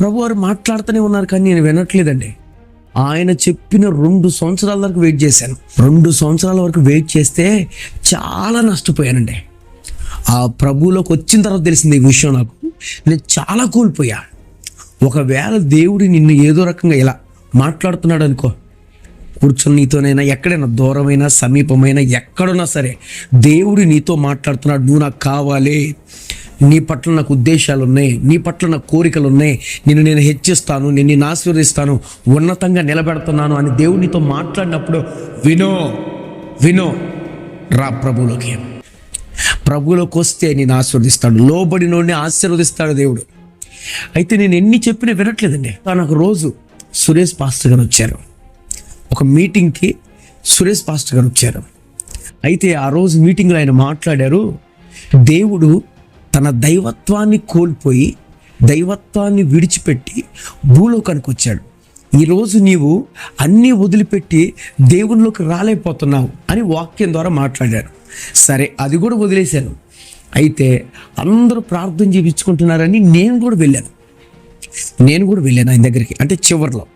ప్రభు వారు మాట్లాడుతూనే ఉన్నారు కానీ నేను వినట్లేదండి. ఆయన చెప్పిన రెండు సంవత్సరాల వరకు వెయిట్ చేశాను. రెండు సంవత్సరాల వరకు వెయిట్ చేస్తే చాలా నష్టపోయానండి. ఆ ప్రభువులోకి వచ్చిన తర్వాత తెలిసింది ఈ విషయం నాకు. నేను చాలా కోల్పోయా. ఒకవేళ దేవుడు నిన్ను ఏదో రకంగా ఇలా మాట్లాడుతున్నాడు అనుకో కూర్చొని నీతోనైనా ఎక్కడైనా దూరమైనా సమీపమైనా ఎక్కడున్నా సరే దేవుడు నీతో మాట్లాడుతున్నాడు నువ్వు నాకు కావాలి. నీ పట్ల నాకు ఉద్దేశాలు ఉన్నాయి నీ పట్ల నాకు కోరికలు ఉన్నాయి నిన్ను నేను హెచ్చిస్తాను నేను నిన్ను ఆశీర్వదిస్తాను ఉన్నతంగా నిలబెడుతున్నాను అని దేవునితో మాట్లాడినప్పుడు వినో వినో రా ప్రభులోకి ప్రభులోకి వస్తే నేను ఆశీర్వదిస్తాడు లోబడినోడిని ఆశీర్వదిస్తాడు దేవుడు. అయితే నేను ఎన్ని చెప్పినా వినట్లేదండి. నాకు రోజు సురేష్ పాస్టర్ గారు వచ్చారు. ఒక మీటింగ్కి సురేష్ పాస్టర్ గారు వచ్చారు. అయితే ఆ రోజు మీటింగ్లో ఆయన మాట్లాడారు దేవుడు తన దైవత్వాన్ని కోల్పోయి దైవత్వాన్ని విడిచిపెట్టి భూలోకానికి వచ్చాడు. ఈరోజు నీవు అన్నీ వదిలిపెట్టి దేవునిలోకి రాలేకపోతున్నావు అని వాక్యం ద్వారా మాట్లాడారు. సరే అది కూడా వదిలేశాను. అయితే అందరూ ప్రార్థన చేయించుకుంటున్నారని నేను కూడా వెళ్ళాను. నేను కూడా వెళ్ళాను ఆయన దగ్గరికి అంటే చివరిలో.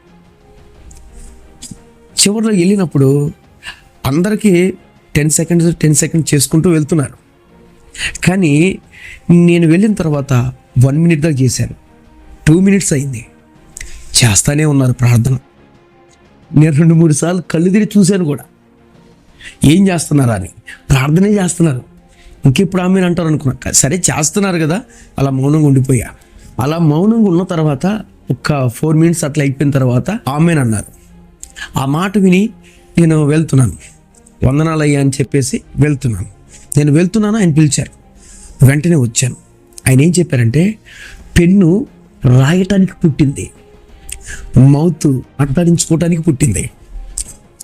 చివరిలో వెళ్ళినప్పుడు అందరికీ టెన్ సెకండ్స్ టెన్ సెకండ్స్ చేసుకుంటూ వెళ్తున్నారు. కానీ నేను వెళ్ళిన తర్వాత వన్ మినిట్ దాకా చేశాను. టూ మినిట్స్ అయింది. చేస్తానే ఉన్నారు ప్రార్థన. నేను రెండు మూడు సార్లు కళ్ళు తిరిగి చూశాను కూడా. ఏం చేస్తున్నారా అని. ప్రార్థనే చేస్తున్నారు. ఇంకెప్పుడు ఆమె అంటారు అనుకున్నా. సరే చేస్తున్నారు కదా. అలా మౌనంగా ఉండిపోయా. అలా మౌనంగా ఉన్న తర్వాత ఒక ఫోర్ మినిట్స్ అట్లా అయిపోయిన తర్వాత ఆమెన్ అన్నారు. ఆ మాట విని నేను వెళ్తున్నాను. వందనాలు అయ్యా అని చెప్పేసి వెళ్తున్నాను. నేను వెళ్తున్నాను ఆయన పిలిచారు. వెంటనే వచ్చాను. ఆయన ఏం చెప్పారంటే పెన్ను రాయటానికి పుట్టింది. మౌత్ మాట్లాడించుకోవటానికి పుట్టింది.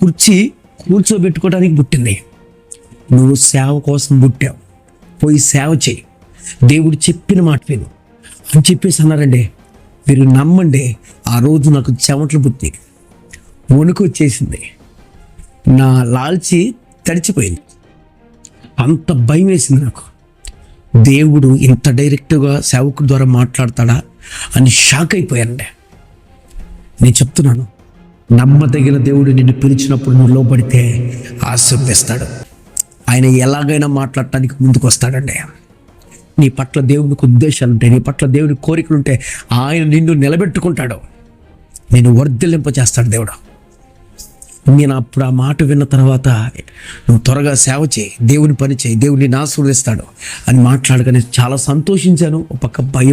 కుర్చీ కూర్చోబెట్టుకోవడానికి పుట్టింది. నువ్వు సేవ కోసం పుట్టావు. పోయి సేవ చేయి. దేవుడు చెప్పిన మాట విను. అని చెప్పేసి అన్నారండి. మీరు నమ్మండి ఆ రోజు నాకు చెమటలు పుట్టి వణుకు వచ్చేసింది నా లాల్చి తడిచిపోయింది. అంత భయం వేసింది నాకు. దేవుడు ఇంత డైరెక్ట్గా సేవకుడి ద్వారా మాట్లాడతాడా అని షాక్ అయిపోయానండి. నేను చెప్తున్నాను నమ్మదగిన దేవుడు నిన్ను పిలిచినప్పుడు నువ్వు లోబడితే ఆశ్రమిస్తాడు ఆయన ఎలాగైనా మాట్లాడటానికి ముందుకు వస్తాడండి నీ పట్ల దేవునికి ఉద్దేశాలు ఉంటాయి నీ పట్ల దేవుని కోరికలు ఉంటే ఆయన నిన్ను నిలబెట్టుకుంటాడు. నేను వర్ధిల్లింప చేస్తాడు దేవుడు. నేను అప్పుడు ఆ మాట విన్న తర్వాత నువ్వు త్వరగా సేవ చేయి దేవుని పని చేయి దేవుడిని ఆశీర్వదిస్తాడు అని మాట్లాడగానే చాలా సంతోషించాను. ఒక పక్క భయం